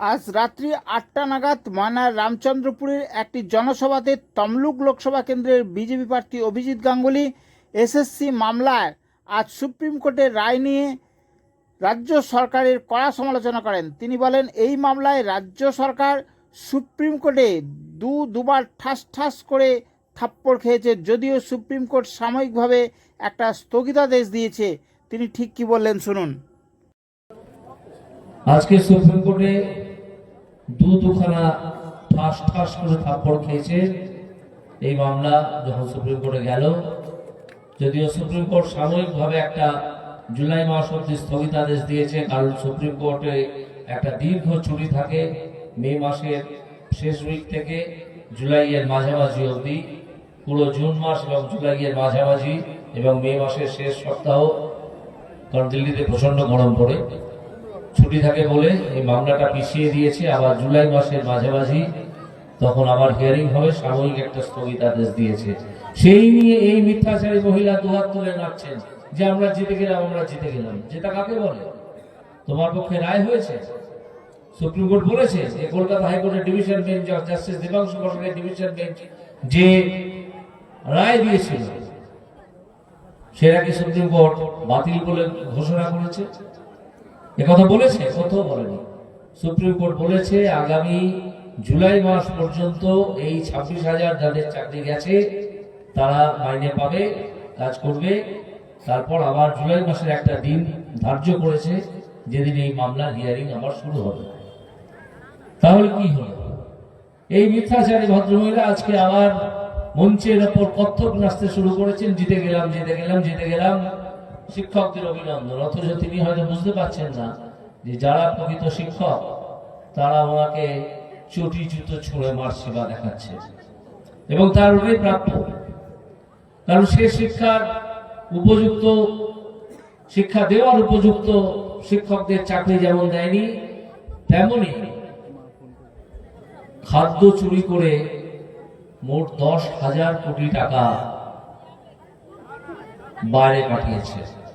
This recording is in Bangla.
আজ রাত্রি আটটা নাগাদ ময়নার রামচন্দ্রপুরের একটি জনসভাতে তমলুক লোকসভা কেন্দ্রের বিজেপি প্রার্থী অভিজিৎ গাঙ্গুলি এসএসসি মামলায় আজ সুপ্রিম কোর্টের রায় নিয়ে রাজ্য সরকারের কড়া সমালোচনা করেন। তিনি বলেন, এই মামলায় রাজ্য সরকার সুপ্রিম কোর্টে দু দুবার ঠাস ঠাস করে থাপ্পড় খেয়েছে। যদিও সুপ্রিম কোর্ট সাময়িকভাবে একটা স্থগিতাদেশ দিয়েছে। তিনি ঠিক কি বললেন শুনুন। আজকে সুপ্রিম কোর্টে দু দুখানা ঠাস ঠাস করে থাপ্পড় খেয়েছে। এই মামলা যখন সুপ্রিম কোর্টে গেল, যদিও সুপ্রিম কোর্ট সাময়িকভাবে একটা জুলাই মাস অব্দি স্থগিতাদেশ দিয়েছে, কারণ সুপ্রিম কোর্টে একটা দীর্ঘ ছুটি থাকে মে মাসের শেষ উইক থেকে জুলাইয়ের মাঝামাঝি অবধি। পুরো জুন মাস এবং জুলাইয়ের মাঝামাঝি এবং মে মাসের শেষ সপ্তাহ কারণ দিল্লিতে প্রচণ্ড গরম পড়ে। ছুটি থাকে বলে এই মামলাটা পিছিয়ে দিয়েছে। আবার জুলাই মাসের মাঝামাঝি তখন আবার হিয়ারিং হবে, সাময়িক একটা স্থগিতাদেশ দিয়েছে। সেই নিয়ে এই মিথ্যাচারী মহিলা দুহাত তুলে নাচছেন যে আমরা জিতে গেলাম, আমরা জিতে গেলাম। যেটা কাকে বলে? তোমার পক্ষে রায় হয়েছে? সুপ্রিম কোর্ট বলেছে যে কলকাতা হাইকোর্টের division bench of justice Debangshu বসকের division bench যে রায় দিয়েছিল, সেটা কি সুপ্রিম কোর্ট বাতিল বলে ঘোষণা করেছে? কথা বলেছে কোথাও বলেনি। সুপ্রিম কোর্ট বলেছে, আগামী জুলাই মাস পর্যন্ত এই ছাব্বিশ হাজার যাদের চাকরি গেছে, তারা মাইনে পাবে, কাজ করবে। তারপর আবার জুলাই মাসের একটা দিন ধার্য করেছে, যেদিন এই মামলার হিয়ারিং আবার শুরু হবে। তাহলে কি হলো? এই মিথ্যাচারী ভদ্রমহিলা আজকে আবার মঞ্চের ওপর কত্থক নাচতে শুরু করেছেন, জিতে গেলাম জিতে গেলাম জিতে গেলাম। শিক্ষকদের অভিনন্দন। অথচ তিনি হয়তো বুঝতে পারছেন না যে যারা প্রকৃত শিক্ষক, তারা ওনাকে চটি জুতো ছুঁড়ে মারছে বা দেখাচ্ছে। এবং তার ওটাই প্রাপ্য। কারণ সে শিক্ষার উপযুক্ত, শিক্ষা দেওয়ার উপযুক্ত শিক্ষকদের চাকরি যেমন দেয়নি, তেমনি খাদ্য চুরি করে মোট দশ হাজার কোটি টাকা બારે કાઢીએ છીએ.